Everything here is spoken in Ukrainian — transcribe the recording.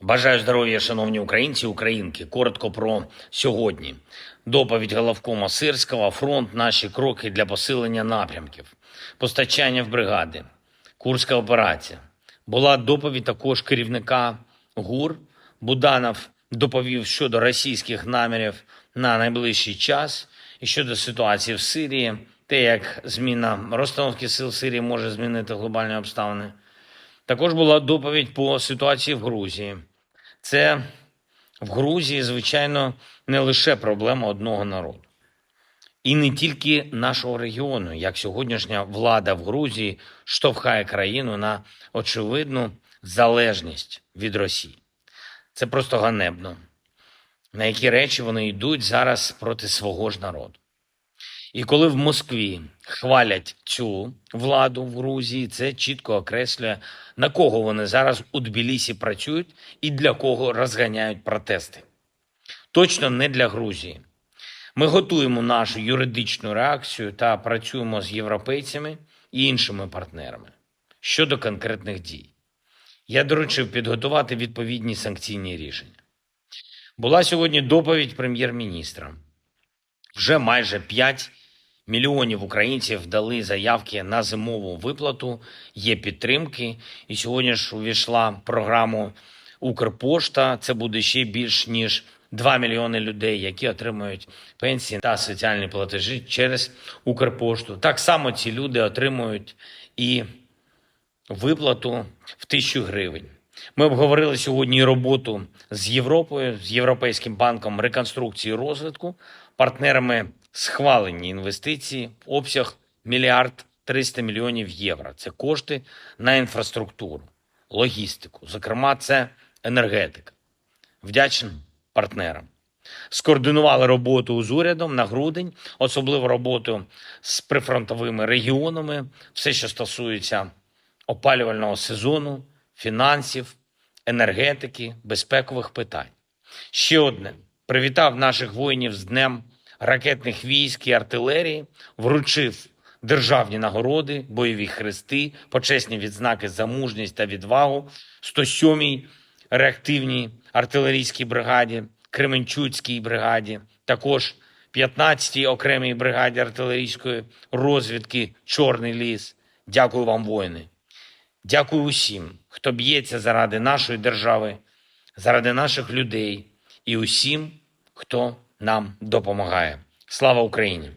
Бажаю здоров'я, шановні українці, українки. Коротко про сьогодні. Доповідь головкома Сирського, фронт, наші кроки для посилення напрямків, постачання в бригади, Курська операція. Була доповідь також керівника ГУР. Буданов доповів щодо російських намірів на найближчий час і щодо ситуації в Сирії, те, як зміна розстановки сил Сирії може змінити глобальні обставини. Також була доповідь по ситуації в Грузії. Це в Грузії, звичайно, не лише проблема одного народу. І не тільки нашого регіону, як сьогоднішня влада в Грузії штовхає країну на очевидну залежність від Росії. Це просто ганебно. На які речі вони йдуть зараз проти свого ж народу. І коли в Москві хвалять цю владу в Грузії, це чітко окреслює, на кого вони зараз у Тбілісі працюють і для кого розганяють протести. Точно не для Грузії. Ми готуємо нашу юридичну реакцію та працюємо з європейцями і іншими партнерами щодо конкретних дій. Я доручив підготувати відповідні санкційні рішення. Була сьогодні доповідь прем'єр-міністра. Вже майже 5 мільйонів українців дали заявки на зимову виплату. Є підтримки. І сьогодні ж увійшла програму Укрпошта. Це буде ще більш ніж 2 мільйони людей, які отримують пенсії та соціальні платежі через Укрпошту. Так само ці люди отримують і виплату в тисячу гривень. Ми обговорили сьогодні роботу з Європою, з Європейським банком реконструкції і розвитку, партнерами схвалені інвестиції обсяг мільярд 300 мільйонів євро. Це кошти на інфраструктуру, логістику, зокрема, це енергетика. Вдячним партнерам. Скоординували роботу з урядом на грудень, особливо роботу з прифронтовими регіонами, все, що стосується опалювального сезону, фінансів, енергетики, безпекових питань. Ще одне привітав наших воїнів з Днем ракетних військ і артилерії, вручив державні нагороди, бойові хрести, почесні відзнаки за мужність та відвагу 107-й реактивній артилерійській бригаді, Кременчуцькій бригаді, також 15-й окремій бригаді артилерійської розвідки Чорний ліс. Дякую вам, воїни. Дякую усім, хто б'ється заради нашої держави, заради наших людей і усім, хто нам допомагає. Слава Україні!